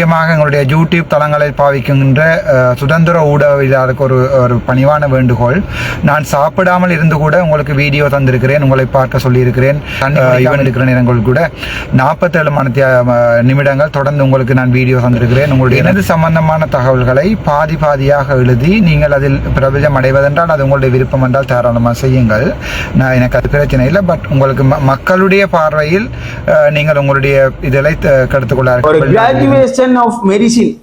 முக்கியமாக எங்களுடைய யூடியூப் தளங்களை பாவிக்கின்ற சுதந்திர ஊடகவியலாளருக்கு ஒரு ஒரு பணிவான வேண்டுகோள். நான் சாப்பிடாமல் இருந்து கூட உங்களுக்கு வீடியோ தந்திருக்கிறேன் உங்களை பார்க்க சொல்லியிருக்கிறேன். இவன் இருக்கிற நேரங்கள் கூட. நாற்பத்தேழு மணி நிமிடங்கள் தொடர்ந்து உங்களுக்கு நான் வீடியோ தந்திருக்கிறேன். உங்களுடைய எனது சம்பந்தமான தகவல்களை பாதி பாதியாக எழுதி நீங்கள் அதில் பிரபலம் அடைவதென்றால் அது உங்களுடைய விருப்பம் என்றால் தாராளமாக செய்யுங்கள். நான் எனக்கு அது பிரச்சனை இல்லை பட் உங்களுக்கு ம- மக்களுடைய பார்வையில் நீங்கள் உங்களுடைய ஒரு கெடுத்துக்கொள்ளார்கள் கிராஜுவேஷன் ஆஃப் மெடிசின்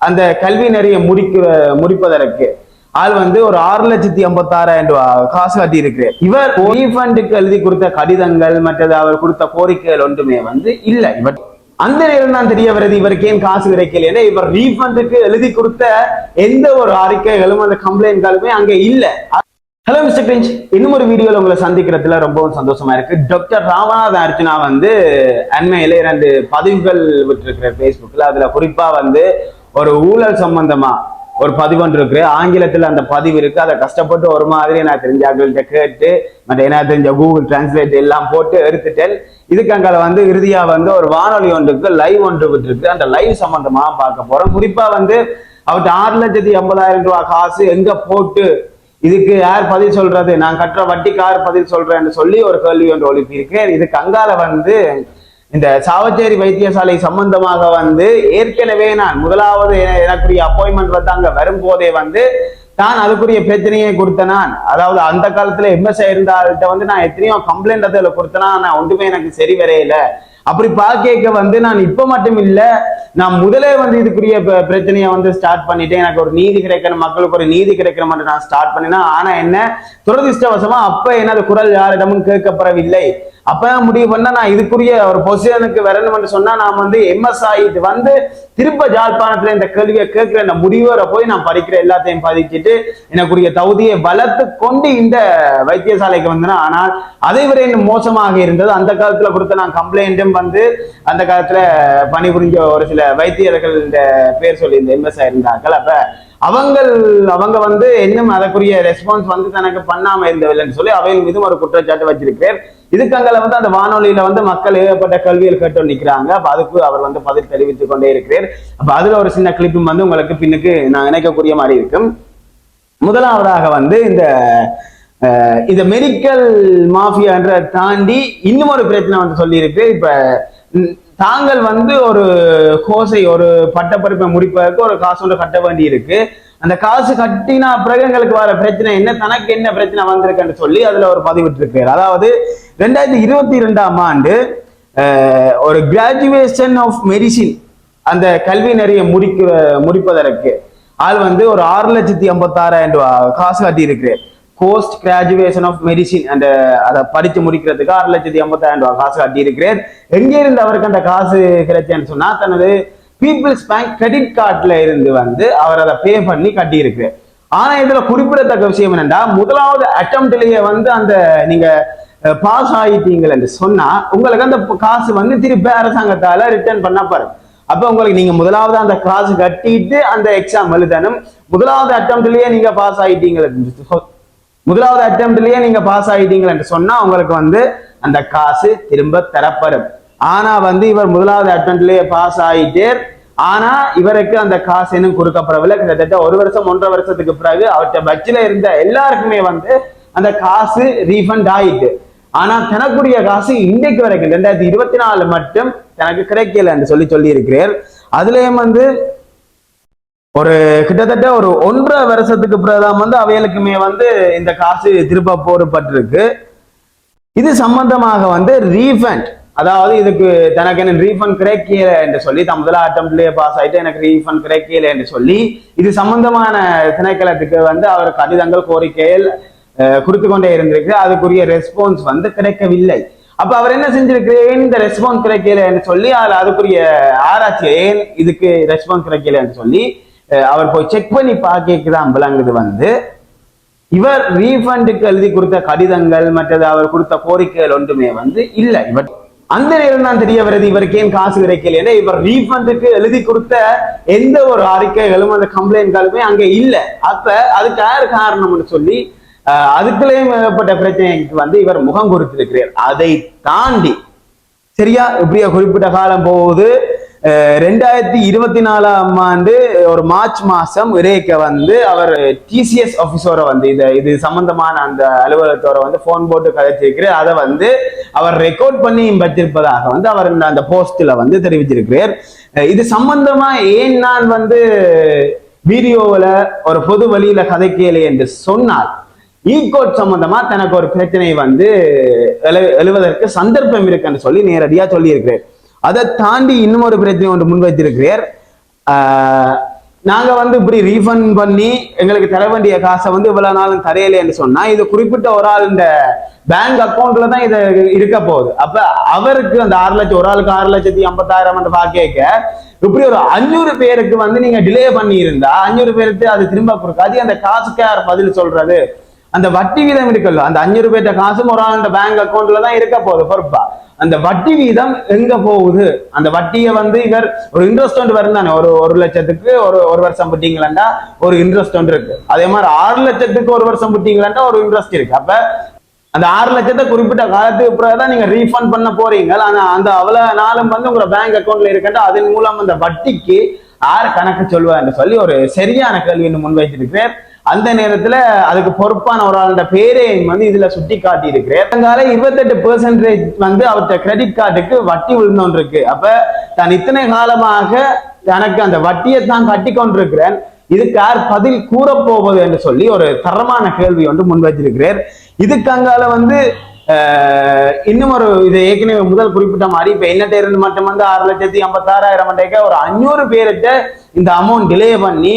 அந்த கல்வி நிறைய முடிக்க முடிப்பதற்கு. ஆள் வந்து ஒரு ஆறு லட்சத்தி ஐம்பத்தாறாயிரம் ரூபாய் காசு கட்டி இருக்கிறார் இவர் ரீஃபண்டுக்கு எழுதி கொடுத்த கடிதங்கள் மற்றது அவர் கொடுத்த கோரிக்கைகள் ஒன்றுமே வந்து இல்லை. இவர் அந்த நேரம் தான் தெரிய வருது இவருக்கு ஏன் காசு கிடைக்கல ஏன்னா இவர் ரீஃபண்டுக்கு எழுதி கொடுத்த எந்த ஒரு அறிக்கைகளும் அந்த கம்ப்ளைண்ட்களுமே அங்க இல்லை. ஹலோ மிஸ்டர் கிரிஞ்ச் இன்னும் ஒரு வீடியோவில் உங்களை சந்திக்கிறதுல ரொம்பவும் சந்தோஷமா இருக்கு. டாக்டர் ராமநாதன் அர்ஜுனா வந்து அண்மையில இரண்டு பதிவுகள் விட்டுருக்கிற ஃபேஸ்புக்கில் அதில் குறிப்பாக வந்து ஒரு ஊழல் சம்பந்தமா ஒரு பதிவு ஒன்று இருக்கு. ஆங்கிலத்தில் அந்த பதிவு இருக்கு. அதை கஷ்டப்பட்டு ஒரு மாதிரி நான் அவர்கள்ட்ட கேட்டு மற்ற என்ன தெரிஞ்ச கூகுள் டிரான்ஸ்லேட் எல்லாம் போட்டு எடுத்துட்டேன். இதுக்கு அங்கே வந்து இறுதியாக வந்து ஒரு வானொலி ஒன்றுக்கு லைவ் ஒன்று விட்டுருக்கு. அந்த லைவ் சம்பந்தமாக பார்க்க போறோம். குறிப்பாக வந்து அவர்கிட்ட ஆறு லட்சத்தி ஐம்பதாயிரம் ரூபாய் காசு எங்க போட்டு இதுக்கு யார் பதில் சொல்றது? நான் கட்டுற வட்டிக்கு யார் பதில் சொல்றேன்னு சொல்லி ஒரு கேள்வி ஒன்று ஒழுப்பியிருக்கேன் இதுக்கு அங்கால வந்து இந்த சாவச்சேரி வைத்தியசாலை சம்பந்தமாக வந்து ஏற்கனவே நான் முதலாவது எனக்குரிய அப்பாயின்மெண்ட் வந்து அங்க வரும்போதே வந்து தான் அதுக்குரிய பிரச்சனையை கொடுத்த நான். அதாவது அந்த காலத்துல எம்எஸ்ஐ இருந்தால்கிட்ட வந்து நான் எத்தனையோ கம்ப்ளைண்ட் அதில் கொடுத்தனா. நான் ஒன்றுமே எனக்கு சரி வரையில அப்படி பார்க்க வந்து நான் இப்ப மட்டும் இல்ல நான் முதலே வந்து இதுக்குரிய ப- பிரச்சனையை வந்து ஸ்டார்ட் பண்ணிட்டேன். எனக்கு ஒரு நீதி கிடைக்கணும் மக்களுக்கு ஒரு நீதி கிடைக்கணும் என்று நான் ஸ்டார்ட் பண்ணினேன். ஆனா என்ன துரதிருஷ்டவசமா அப்ப எனது குரல் யாரிடமும் கேட்கப்படவில்லை. அப்பதான் முடிவு பண்ணா நான் இதுக்குரிய ஒரு பொசிஷனுக்கு வரணும் என்று சொன்னா நான் வந்து எம்எஸ் இது வந்து திரும்ப ஜாழ்ப்பாணத்துல இந்த கேள்வியை கேட்கிற இந்த முடிவரை போய் நான் படிக்கிற எல்லாத்தையும் பதிச்சுட்டு எனக்குரிய தகுதியை வளர்த்து கொண்டு இந்த வைத்தியசாலைக்கு வந்தேன். ஆனால் அதை விட இன்னும் மோசமாக இருந்தது. அந்த காலத்துல கொடுத்த நான் கம்ப்ளைண்ட்டும் வந்து அந்த காலத்துல பணிபுரிஞ்ச ஒரு சில வைத்தியர்கள் இந்த பேர் சொல்லி இந்த எம்எஸ் இருந்தார்கள் அப்ப அவங்கள் அவங்க வந்து இன்னும் அதற்குரிய ரெஸ்பான்ஸ் வந்து தனக்கு பண்ணாம இருந்தவில்லைன்னு சொல்லி அவையின் மீதும் ஒரு குற்றச்சாட்டு வச்சிருக்கிறேன். இதுக்கங்களை வந்து அந்த வானொலியில வந்து மக்கள் ஏகப்பட்ட கல்வியில் கேட்டு நிற்கிறாங்க அப்ப அதுக்கு அவர் வந்து பதில் தெரிவித்துக் கொண்டே இருக்கிறார் அப்ப அதுல ஒரு சின்ன கிளிப்பும் வந்து உங்களுக்கு பின்னுக்கு நான் இணைக்கக்கூடிய மாதிரி இருக்கும். முதலாவதாக வந்து இந்த இந்த மெடிக்கல் மாஃபியான்ற தாண்டி இன்னும் ஒரு பிரச்சனை வந்து சொல்லியிருக்கு. இப்ப தாங்கள் வந்து ஒரு கோசை ஒரு பட்டப்பருப்பை முடிப்பதற்கு ஒரு காசு ஒன்று கட்ட வேண்டி இருக்கு அந்த காசு கட்டினா பிறகு எங்களுக்கு வர பிரச்சனை என்ன தனக்கு என்ன பிரச்சனை வந்திருக்குன்னு சொல்லி அதுல ஒரு பதிவிட்டிருக்காரு அதாவது ரெண்டாயிரத்தி இருபத்தி ரெண்டாம் ஆண்டு ஒரு கிராஜுவேஷன் ஆஃப் மெடிசின் அந்த கல்வி நிறைய முடிக்க முடிப்பதற்கு ஆள் வந்து ஒரு ஆறு லட்சத்தி ஐம்பத்தாறாயிரம் ரூபாய் காசு கட்டி இருக்கிறேன் போஸ்ட் கிராஜுவேஷன் ஆஃப் மெடிசின் அந்த அதை படிச்சு முடிக்கிறதுக்கு ஆறு லட்சத்தி ஐம்பத்தாயிரம் ரூபாய் காசு கட்டியிருக்கிறார். எங்கே இருந்து அவருக்கு அந்த காசு கிடைச்சேன்னு சொன்னா தனது பீப்புள்ஸ் பேங்க் கிரெடிட் கார்டுல இருந்து வந்து அவர் அதை பே பண்ணி கட்டியிருக்கிறார். ஆனா இதுல குறிப்பிடத்தக்க விஷயம் என்னன்னா முதலாவது அட்டம்ப்ட்லயே வந்து அந்த நீங்க பாஸ் ஆயிட்டீங்கள் என்று சொன்னா உங்களுக்கு அந்த காசு வந்து திருப்பி அரசாங்கத்தால ரிட்டர்ன் பண்ண பாருங்க அப்ப உங்களுக்கு நீங்க முதலாவது அந்த காசு கட்டிட்டு அந்த எக்ஸாம் எழுதணும். முதலாவது அட்டம்ப்ட்லயே நீங்க பாஸ் ஆயிட்டீங்க முதலாவது அட்டம்ப்ட்லயே நீங்க பாஸ் ஆயிட்டீங்க சொன்னா உங்களுக்கு வந்து அந்த காசு திரும்ப தரப்படும். ஆனா வந்து இவர் முதலாவது அட்டம்ப்ட்லயே பாஸ் ஆயிட்டே ஆனா இவருக்கு அந்த காசு இன்னும் கொடுக்கப்படவில்லை. கிட்டத்தட்ட ஒரு வருஷம் ஒன்றரை வருஷத்துக்கு பிறகு அவர்கிட்ட பட்ஜில இருந்த எல்லாருக்குமே வந்து அந்த காசு ரீஃபண்ட் ஆயிட்டு. ஆனா தனக்குரிய காசு இன்றைக்கு வரைக்கும் ரெண்டாயிரத்தி இருபத்தி நாலு மட்டும் தனக்கு கிடைக்கல என்று சொல்லி சொல்லி இருக்கிறார் அதுலயும் வந்து ஒரு கிட்டத்தட்ட ஒரு ஒன்றரை வருஷத்துக்கு பிறகுதான் வந்து அவைகளுக்குமே வந்து இந்த காசு திருப்ப போடப்பட்டிருக்கு இது சம்பந்தமாக வந்து ரீஃபண்ட் அதாவது இதுக்கு தனக்கு என்ன ரீஃபண்ட் கிடைக்கல என்று சொல்லி தான் முதல் அட்டம்ப்ட்லயே பாஸ் ஆயிட்டு எனக்கு ரீஃபண்ட் கிடைக்கல என்று சொல்லி இது சம்பந்தமான திணைக்களத்துக்கு வந்து அவர் கடிதங்கள் கோரிக்கைகள் கொடுத்து கொண்டே இருந்திருக்கு. அதுக்குரிய ரெஸ்பான்ஸ் வந்து கிடைக்கவில்லை. அப்ப அவர் என்ன செஞ்சிருக்கிறேன்? இந்த ரெஸ்பான்ஸ் கிடைக்கலன்னு சொல்லி அதுல அதுக்குரிய ஆராய்ச்சி ஏன் இதுக்கு ரெஸ்பான்ஸ் கிடைக்கலன்னு சொல்லி அவர் போய் செக் பண்ணி பார்க்க தான் விளங்குது வந்து. இவர் ரீஃபண்டுக்கு எழுதி கொடுத்த கடிதங்கள் மற்றது அவர் கொடுத்த கோரிக்கைகள் ஒன்றுமே வந்து இல்ல. இவர் அந்த நேரம் தான் தெரிய வருது இவருக்கு ஏன் காசு கிடைக்கல ஏன்னா இவர் ரீஃபண்டுக்கு எழுதி கொடுத்த எந்த ஒரு அறிக்கைகளும் அந்த கம்ப்ளைண்ட்களுமே அங்க இல்ல. அப்ப அதுக்கு யார் காரணம்னு சொல்லி அதுக்குள்ளேயும் ஏற்பட்ட பிரச்சனைக்கு வந்து இவர் முகம் கொடுத்திருக்கிறார். அதை தாண்டி சரியா? இப்படியா குறிப்பிட்ட காலம் போகுது. ரெண்டாயிரத்தி இருபத்தி நாலாம் ஆண்டு ஒரு மார்ச் மாசம் இறைக்க வந்து அவர் டிசிஎஸ் ஆபீஸோட வந்து இது இது சம்பந்தமான அந்த அலுவலகத்தோட வந்து போன் போட்டு கதைச்சிருக்கிறார் அதை வந்து அவர் ரெக்கார்ட் பண்ணி வச்சிருப்பதாக வந்து அவர் இந்த அந்த போஸ்ட்ல வந்து தெரிவிச்சிருக்கிறார். இது சம்பந்தமா ஏன் நான் வந்து வீடியோவில் ஒரு பொது வழியில கதைக்கலை என்று சொன்னால் e ஈகோட் சம்பந்தமா தனக்கு ஒரு பிரச்சனை வந்து எழு- எழுவதற்கு சந்தர்ப்பம் இருக்குன்னு சொல்லி நேரடியா சொல்லியிருக்கிறேன் அதை தாண்டி இன்னும் ஒரு பிரச்சனை ஒன்று முன்வைத்திருக்கிறார். ஆஹ் நாங்க வந்து இப்படி ரீஃபண்ட் பண்ணி எங்களுக்கு தர வேண்டிய காசை வந்து இவ்வளவு நாளும் தரையிலேன்னு சொன்னா இது குறிப்பிட்ட ஒரு ஆள் இந்த பேங்க் அக்கௌண்ட்ல தான் இது இருக்க போகுது. அப்ப அவருக்கு அந்த ஆறு லட்சம் ஒரு ஆளுக்கு ஆறு லட்சத்தி ஐம்பத்தாயிரம் கேட்க இப்படி ஒரு அஞ்சூறு பேருக்கு வந்து நீங்க டிலே பண்ணி இருந்தா அஞ்சூறு பேருக்கு அது திரும்ப கொடுக்காது. அந்த காசுக்கு யார் பதில் சொல்றது? அந்த வட்டி வீதம் இருக்குல்ல அந்த அஞ்சு பேர்ட்ட காசும் ஒரு ஆள் பேங்க் அக்கௌண்ட்ல தான் இருக்க போகுது பொறுப்பா. அந்த வட்டி வீதம் எங்க போகுது? அந்த வட்டியை வந்து இவர் ஒரு இன்ட்ரெஸ்ட் ஒன்று வரும் தானே ஒரு ஒரு லட்சத்துக்கு ஒரு ஒரு வருஷம் விட்டீங்களா ஒரு இன்ட்ரெஸ்ட் ஒன்று இருக்கு. அதே மாதிரி ஆறு லட்சத்துக்கு ஒரு வருஷம் விட்டீங்களா ஒரு இன்ட்ரெஸ்ட் இருக்கு. அப்ப அந்த ஆறு லட்சத்தை குறிப்பிட்ட காலத்துக்கு பிறகு தான் நீங்க ரீஃபண்ட் பண்ண போறீங்க. ஆனா அந்த அவ்வளவு நாளும் வந்து உங்களோட பேங்க் அக்கௌண்ட்ல இருக்கட்டா அதன் மூலம் அந்த வட்டிக்கு யார் கணக்கு சொல்லுவான்னு சொல்லி ஒரு சரியான கேள்வி ஒன்று முன்வைத்திருக்கிறேன். அந்த நேரத்துல அதுக்கு பொறுப்பான ஒரு ஆளோட பேரே வந்து இதுல சுட்டி காட்டி இருக்கிறேன் அதனால இருபத்தெட்டு பெர்சன்டேஜ் வந்து அவர்கிட்ட கிரெடிட் கார்டுக்கு வட்டி விழுந்தோன் இருக்கு அப்ப தான் இத்தனை காலமாக எனக்கு அந்த வட்டியை தான் கட்டி கொண்டிருக்கிறேன் இதுக்கு யார் பதில் கூறப்போவது என்று சொல்லி ஒரு தரமான கேள்வி வந்து முன்வைச்சிருக்கிறார் இதுக்கு அங்கால வந்து இன்னும் ஒரு இது ஏற்கனவே முதல் குறிப்பிட்ட மாதிரி இப்ப என்னட்ட இருந்து மட்டும் வந்து ஆறு லட்சத்தி ஐம்பத்தாறாயிரம் ஒரு அஞ்சூறு பேர்கிட்ட இந்த அமௌண்ட் டிலே பண்ணி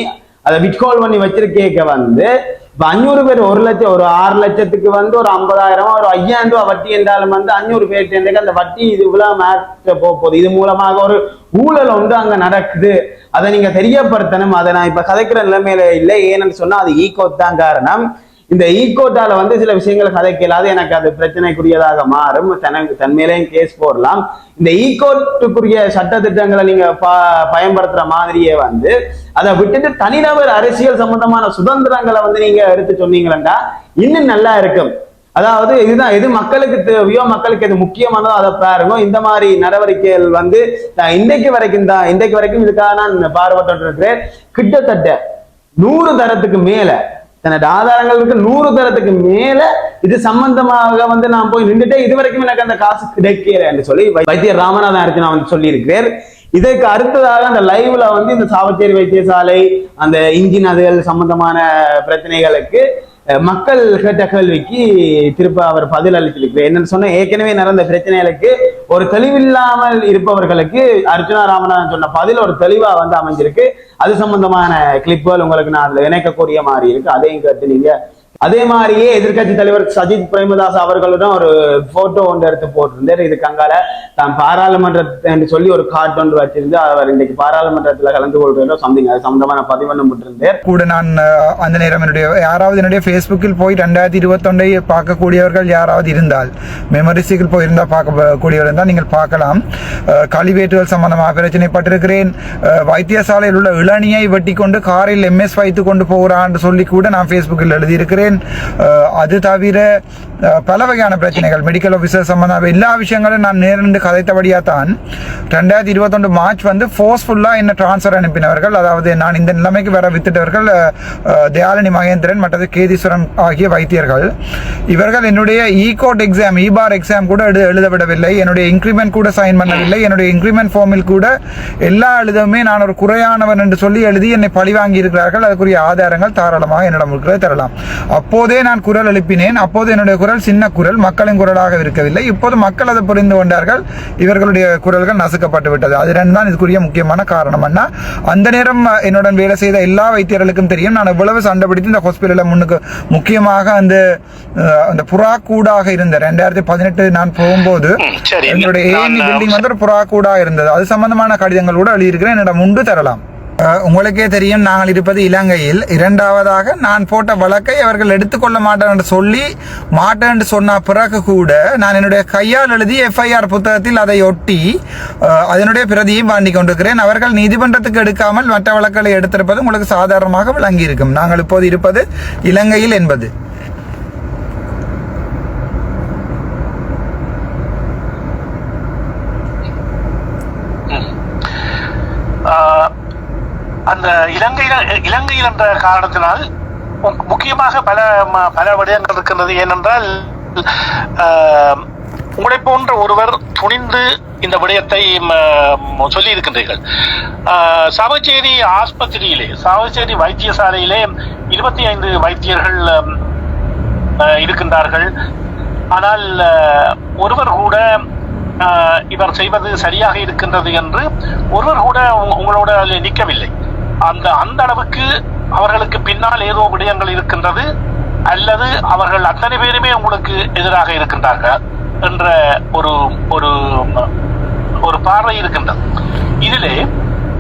அதை விட்கால் பண்ணி வச்சிருக்கேக்க வந்து இப்ப அஞ்சூறு பேர் ஒரு லட்சம் ஒரு ஆறு லட்சத்துக்கு வந்து ஒரு ஐம்பதாயிரம் ஒரு ஐயாயிரம் ரூபாய் வட்டி என்றாலும் வந்து அஞ்சூறு பேர்கிட்ட அந்த வட்டி இது இவ்வளவு மாற்ற போகுது. இது மூலமாக ஒரு ஊழல் ஒன்று அங்க நடக்குது. அதை நீங்க தெரியப்படுத்தணும். அதை நான் இப்ப கதைக்கிற நிலைமையில இல்லை. ஏன்னு சொன்னா அது ஈகோ தான் காரணம். இந்த ஈகோட்டால வந்து சில விஷயங்களை கதைக்கலாது எனக்கு அது பிரச்சனைக்குரியதாக மாறும். தனக்கு தன் கேஸ் போடலாம். இந்த ஈகோட்டுக்குரிய சட்ட திட்டங்களை நீங்க ப- பயன்படுத்துற மாதிரியே வந்து அதை விட்டுட்டு தனிநபர் அரசியல் சம்பந்தமான சுதந்திரங்களை வந்து நீங்க எடுத்து சொன்னீங்களா இன்னும் நல்லா இருக்கும். அதாவது இதுதான் எது மக்களுக்கு தேவையோ மக்களுக்கு எது முக்கியமானதோ அதை பாருங்க. இந்த மாதிரி நடவடிக்கைகள் வந்து நான் இன்றைக்கு வரைக்கும் தான் இன்றைக்கு வரைக்கும் இதுக்காக நான் பார்வையிட்டு இருக்கிறேன் கிட்டத்தட்ட நூறு தரத்துக்கு மேல தன்னோட ஆதாரங்களுக்கு நூறு தரத்துக்கு மேல இது சம்பந்தமாக வந்து நான் போய் நின்றுட்டே இது வரைக்கும் எனக்கு அந்த காசு கிடைக்கிறேன் என்று சொல்லி வைத்தியர் ராமநாதன் அர்ஜுனா வந்து சொல்லியிருக்கிறார். இதற்கு அடுத்ததாக அந்த லைவ்ல வந்து இந்த சாவச்சேரி வைத்தியசாலை அந்த இன்ஜின் அதுகள் சம்பந்தமான பிரச்சனைகளுக்கு மக்கள் கேட்ட கேள்விக்கு திருப்ப அவர் பதில் அளித்திருக்கிறார். என்னன்னு சொன்னா ஏற்கனவே நடந்த பிரச்சனைகளுக்கு ஒரு தெளிவில்லாமல் இருப்பவர்களுக்கு அர்ஜுனா ராமநாதன் சொன்ன பதில் ஒரு தெளிவா வந்து அமைஞ்சிருக்கு. அது சம்பந்தமான கிளிப்புகள் உங்களுக்கு நான் அதுல இணைக்கக்கூடிய மாதிரி இருக்கு. அதையும் கேட்டு நீங்க அதே மாதிரியே எதிர்க்கட்சி தலைவர் சஜித் பிரேமதாஸ் அவர்களுடன் ஒரு போட்டோ ஒன்று எடுத்து போட்டிருந்தார். இதுக்கு அங்கால தான் பாராளுமன்ற சொல்லி ஒரு கார்டு ஒன்று வச்சிருந்து அவர் இன்னைக்கு பாராளுமன்றத்தில் கலந்து கொள்றதோ சம்திங் அது சம்பந்தமான பதிவு போட்டிருந்தார். கூட நான் அந்த நேரம் என்னுடைய யாராவது என்னுடைய ஃபேஸ்புக்கில் போய் ரெண்டாயிரத்தி இருபத்தொன்றை பார்க்கக்கூடியவர்கள் யாராவது இருந்தால் மெமரிஸுக்கு போய் இருந்தால் பார்க்கக்கூடியவர் தான் நீங்கள் பார்க்கலாம். கழிவேற்றுகள் சம்பந்தமாக பிரச்சனைப்பட்டிருக்கிறேன். வைத்தியசாலையில் உள்ள இளநியை வெட்டி கொண்டு காரில் எம்எஸ் வைத்து கொண்டு போகிறான்னு சொல்லி கூட நான் ஃபேஸ்புக்கில் எழுதியிருக்கிறேன். அது தவிர பல வகையான பிரச்சனைகள் மெடிக்கல் ஆஃபீஸர் சம்பந்தமாக எல்லா விஷயங்களும் நான் நேரிட்டு கதைத்தபடியாக தான். ரெண்டாயிரத்தி இருபத்தொன்று மார்ச் வந்து ஃபோர்ஸ்ஃபுல்லாக என்ன ட்ரான்ஸ்ஃபர் அனுப்பினவர்கள் அதாவது நான் இந்த நிலைமைக்கு வர வித்துட்டவர்கள் தயாலினி மகேந்திரன் மற்றது கேதீஸ்வரன் ஆகிய வைத்தியர்கள். இவர்கள் என்னுடைய ஈகோட் எக்ஸாம் இபார் எக்ஸாம் கூட எழுதப்படவில்லை என்னுடைய இன்க்ரிமெண்ட் கூட சைன் பண்ணவில்லை. என்னுடைய இன்க்ரிமெண்ட் ஃபார்மில் கூட எல்லா எழுதவுமே நான் ஒரு குறையானவன் என்று சொல்லி எழுதி என்னை பழி வாங்கி இருக்கிறார்கள் அதுக்குரிய ஆதாரங்கள் தாராளமாக என்னிடம் இருக்கிறது தரலாம். அப்போதே நான் குரல் எழுப்பினேன். அப்போது என்னுடைய குரல் சின்ன குரல். மக்களின் குரலாக இருக்கவில்லை இப்போது மக்கள் அதை புரிந்து கொண்டார்கள். இவர்களுடைய குரல்கள் நசுக்கப்பட்டு விட்டது. அது ரெண்டு தான் இதுக்குரிய முக்கியமான காரணம். அண்ணா அந்த நேரம் என்னுடன் வேலை செய்த எல்லா வைத்தியர்களுக்கும் தெரியும். நான் எவ்வளவு சண்டை பிடித்து இந்த ஹாஸ்பிட்டலில் முன்னுக்கு முக்கியமாக அந்த அந்த புறா கூடாக இருந்த ரெண்டாயிரத்தி பதினெட்டு நான் போகும்போது என்னுடைய ஏஎன்இ பில்டிங் வந்து ஒரு புறா கூடாக இருந்தது. அது சம்பந்தமான கடிதங்கள் கூட எழுதியிருக்கிறேன். என்னிடம் உண்டு தரலாம். உங்களுக்கே தெரியும் நாங்கள் இருப்பது இலங்கையில். இரண்டாவதாக நான் போட்ட வழக்கை அவர்கள் எடுத்துக்கொள்ள மாட்டேன் என்று சொல்லி மாட்டேன் என்று சொன்ன பிறகு கூட நான் என்னுடைய கையால் எழுதி எஃப்ஐஆர் புத்தகத்தில் அதை ஒட்டி அதனுடைய பிரதியும் வாங்கி கொண்டிருக்கிறேன். அவர்கள் நீதிமன்றத்துக்கு எடுக்காமல் மற்ற வழக்குகளை எடுத்திருப்பது உங்களுக்கு சாதாரணமாக விளங்கி இருக்கும் நாங்கள் இப்போது இருப்பது இலங்கையில் என்பது. அந்த இலங்கையில் இலங்கையில் என்ற காரணத்தினால் முக்கியமாக பல ம- பல விடயங்கள் இருக்கின்றது. ஏனென்றால் உங்களை போன்ற ஒருவர் துணிந்து இந்த விடயத்தை ம- சொல்லி இருக்கின்றீர்கள். ஆஹ், சாவச்சேரி ஆஸ்பத்திரியிலே சாவச்சேரி வைத்தியசாலையிலே இருபத்தி ஐந்து வைத்தியர்கள் இருக்கின்றார்கள். ஆனால் ஒருவர் கூட இவர் செய்வது சரியாக இருக்கின்றது என்று ஒருவர் கூட உங்களோட நிற்கவில்லை அந்த அந்த அளவுக்கு அவர்களுக்கு பின்னால் ஏதோ விடயங்கள் இருக்கின்றது அல்லது அவர்கள் அத்தனை பேருமே உங்களுக்கு எதிராக இருக்கின்றார்கள் என்ற ஒரு ஒரு ஒரு பார்வை இருக்கின்றது. இதிலே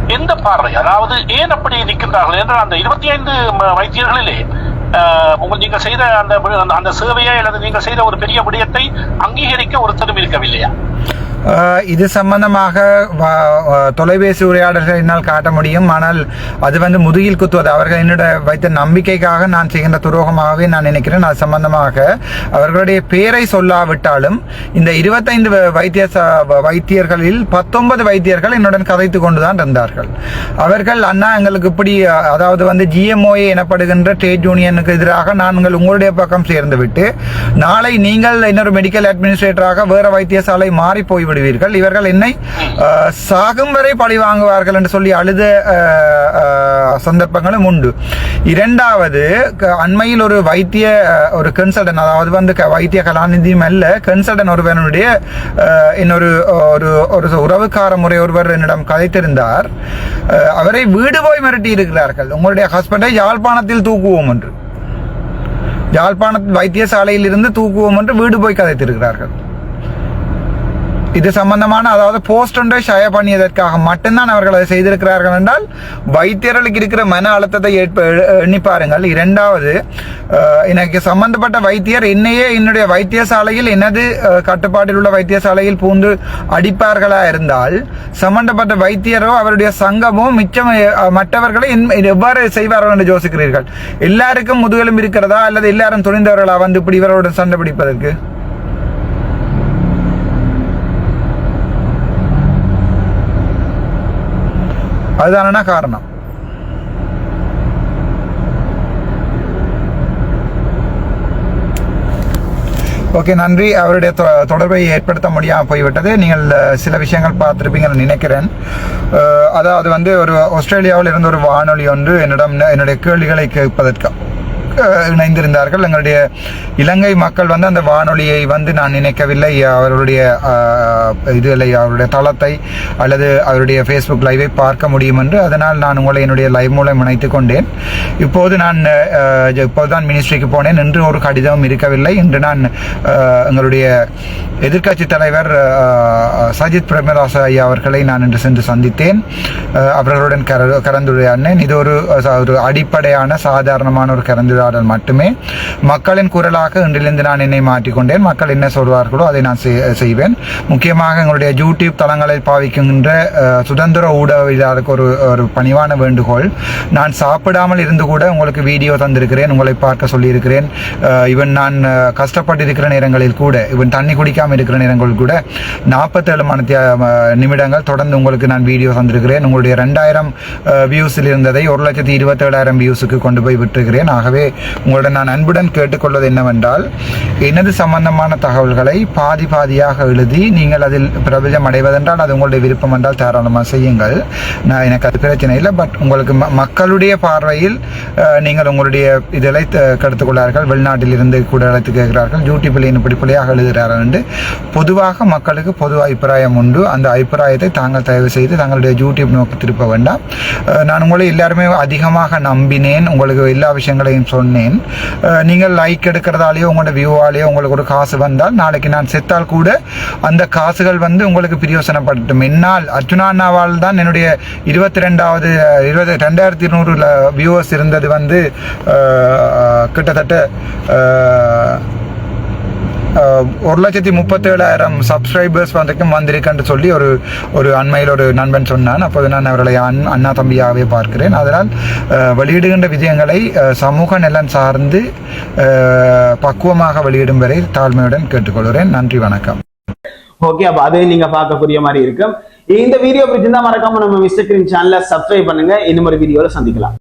எந்த பார்வை? அதாவது ஏன் அப்படி நிற்கின்றார்கள் என்றால் அந்த இருபத்தி ஐந்து வைத்தியர்களிலே உங்கள் நீங்கள் செய்த அந்த அந்த- சேவையை அல்லது நீங்கள் செய்த ஒரு பெரிய விடயத்தை அங்கீகரிக்க ஒருத்தரும் இருக்கவில்லையா? இது சம்பந்தமாக வ- தொலைபேசி உரையாடல்கள் என்னால் காட்ட முடியும். ஆனால் அது வந்து முதுகில் குத்துவது. அவர்கள் என்னோட வைத்த நம்பிக்கைக்காக நான் செய்கின்ற துரோகமாகவே நான் நினைக்கிறேன். அது சம்பந்தமாக அவர்களுடைய பேரை சொல்லாவிட்டாலும் இந்த இருபத்தைந்து வ- வைத்திய வைத்தியர்களில் பத்தொன்பது வைத்தியர்கள் என்னுடன் கதைத்து கொண்டுதான் இருந்தார்கள். அவர்கள் அண்ணா எங்களுக்கு இப்படி அதாவது வந்து ஜிஎம்ஓஏ எனப்படுகின்ற ட்ரேட் யூனியனுக்கு எதிராக நாங்கள் உங்களுடைய பக்கம் சேர்ந்து விட்டு நாளை நீங்கள் இன்னொரு மெடிக்கல் அட்மினிஸ்ட்ரேட்டராக வேற வைத்தியசாலை மாறி போய் விடுவீர்கள் இவர்கள் என்னை சாகும் வரை பழி வாங்குவார்கள் என்று சொல்லி அழுத சந்தர்ப்பங்களும் உண்டு. இரண்டாவது அண்மையில் ஒரு வைத்திய ஒரு கன்சல்டன் அதாவது வந்து வைத்திய கலாநிதியும் அல்ல கன்சல்டன் ஒருவனுடைய இன்னொரு ஒரு ஒரு உறவுக்கார முறை ஒருவர் என்னிடம் கதைத்திருந்தார். அவரை வீடு போய் மிரட்டி இருக்கிறார்கள். உங்களுடைய ஹஸ்பண்டை யாழ்ப்பாணத்தில் தூக்குவோம் என்று. யாழ்ப்பாண வைத்தியசாலையில் இருந்து தூக்குவோம் என்று வீடு போய் கதைத்திருக்கிறார்கள். இது சம்பந்தமான அதாவது போஸ்ட் ஒன்றை ஷய பண்ணியதற்காக மட்டும்தான் அவர்கள் அதை செய்திருக்கிறார்கள் என்றால் வைத்தியர்களுக்கு இருக்கிற மன அழுத்தத்தை ஏற்ப எண்ணி பாருங்கள். இரண்டாவது எனக்கு சம்பந்தப்பட்ட வைத்தியர் என்னையே என்னுடைய வைத்தியசாலையில் எனது கட்டுப்பாட்டில் உள்ள வைத்தியசாலையில் பூந்து அடிப்பார்களா இருந்தால் சம்பந்தப்பட்ட வைத்தியரோ அவருடைய சங்கமோ மிச்சம் மற்றவர்களை எவ்வாறு செய்வார்கள் என்று யோசிக்கிறீர்கள்? எல்லாருக்கும் முதுகெலும் இருக்கிறதா? அல்லது எல்லாரும் துணிந்தவர்களா? வந்து இப்படி இவரோட சண்டை பிடிப்பதற்கு? அதுதானா காரணம்? ஓகே நன்றி. அவருடைய தொ- தொடர்பை ஏற்படுத்த முடியாமல் போய்விட்டது. நீங்கள் சில விஷயங்கள் பார்த்துருப்பீங்கன்னு நினைக்கிறேன். அதாவது வந்து ஒரு ஆஸ்திரேலியாவில் இருந்து ஒரு வானொலி ஒன்று என்னிடம் என்னுடைய கேள்விகளை கேட்பதற்கு இணைந்திருந்தார்கள். எங்களுடைய இலங்கை மக்கள் வந்து அந்த வானொலியை வந்து நான் நினைக்கவில்லை அவருடைய அஹ், இதுகளை அவருடைய தளத்தை அல்லது அவருடைய ஃபேஸ்புக் லைவை பார்க்க முடியும் என்று. அதனால் நான் உங்களை என்னுடைய லைவ் மூலம் இணைத்துக் கொண்டேன். இப்போது நான் இப்போது இப்போதுதான் மினிஸ்ட்ரிக்கு போனேன். இன்று ஒரு கடிதமும் இருக்கவில்லை. இன்று நான் எங்களுடைய எதிர்க்கட்சி தலைவர் சஜித் பிரேமதாச ஐயா அவர்களை நான் இன்று சென்று சந்தித்தேன். அவர்களுடன் கர கலந்துரையாடினேன் இது ஒரு ஒரு அடிப்படையான சாதாரணமான ஒரு கலந்துரையாடல் மட்டுமே. மக்களின் குரலாக இன்றிலிருந்து நான் என்னை மாற்றிக்கொண்டேன். மக்கள் என்ன சொல்வார்களோ அதை நான் செய்- செய்வேன். முக்கியமாக எங்களுடைய யூடியூப் தளங்களை பாவிக்கின்ற சுதந்திர ஊடகவியலாளருக்கு ஒரு ஒரு பணிவான வேண்டுகோள். நான் சாப்பிடாமல் இருந்து கூட உங்களுக்கு வீடியோ தந்திருக்கிறேன். உங்களை பார்க்க சொல்லியிருக்கிறேன். இவன் நான் கஷ்டப்பட்டிருக்கிற நேரங்களில் கூட இவன் தண்ணி குடிக்காமல் இருக்கிற நேரங்கள் கூட நாற்பத்தேழு மணி நிமிடங்கள் தொடர்ந்து உங்களுக்கு நான் வீடியோ தந்திருக்கிறேன். உங்களுடைய ரெண்டாயிரம் வியூஸில் இருந்ததை ஒரு லட்சத்தி இருபத்தேழாயிரம் வியூஸுக்கு கொண்டு போய் விட்டிருக்கிறேன். ஆகவே உங்களுடன் நான் அன்புடன் கேட்டுக்கொள்வது என்னவென்றால் எனது சம்பந்தமான தகவல்களை பாதி பாதியாக எழுதி நீங்கள் அதில் பிரபலம் அடைவதென்றால் அது உங்களுடைய விருப்பம் என்றால் தாராளமாக செய்யுங்கள். நான் எனக்கு அது பிரச்சனை இல்லை பட் உங்களுக்கு ம- மக்களுடைய பார்வையில் நீங்கள் உங்களுடைய இதழை த- கெடுத்துக்கொள்ளார்கள். வெளிநாட்டில் இருந்து கூட அழைத்து கேட்கிறார்கள். யூடியூப்பில் இப்படி பிள்ளையாக எழுதுகிறார்கள் என்று பொதுவாக மக்களுக்கு பொது அபிப்பிராயம் உண்டு. அந்த அபிப்பிராயத்தை தாங்கள் தயவு செய்து தங்களுடைய யூடியூப் நோக்கி திருப்ப வேண்டாம். நான் உங்களை எல்லாருமே அதிகமாக நம்பினேன். உங்களுக்கு எல்லா விஷயங்களையும் சொன்னேன். நீங்கள் லைக் எடுக்கிறதாலேயோ உங்களோட வியூவாலேயோ உங்களுக்கு ஒரு காசு வந்தால் நாளைக்கு நான் செத்தால் கூட அந்த காசுகள் வந்து உங்களுக்கு பிரயோசனப்படட்டும் என்னால் அர்ஜுனா அண்ணாவால் தான் என்னுடைய இருபத்தி ரெண்டாவது இருபது ரெண்டாயிரத்தி இருநூறு வியூவர்ஸ் இருந்தது வந்து கிட்டத்தட்ட ஒரு லட்சத்தி முப்பத்தேழாயிரம் சப்ஸ்கிரைபர்ஸ் வரைக்கும் வந்திருக்குன்னு சொல்லி ஒரு ஒரு அண்மையில் ஒரு நண்பன் சொன்னான். அப்போது நான் அவர்களை அண் அண்ணா தம்பியாகவே பார்க்கிறேன். அதனால் அஹ், வெளியிடுகின்ற விஜயங்களை சமூக நலன் சார்ந்து பக்குவமாக வெளியிடும் வரை தாழ்மையுடன் கேட்டுக்கொள்கிறேன். நன்றி வணக்கம். ஓகே அப்ப அது நீங்க பார்க்கக்கூடிய மாதிரி இருக்கும். இந்த வீடியோ பிடிச்சிருந்தா மறக்காம நம்ம மிஸ்டர் கிரீன் சேனலை சப்ஸ்கிரைப் பண்ணுங்க. இன்னும் ஒரு வீடியோல சந்திக்கலாம்.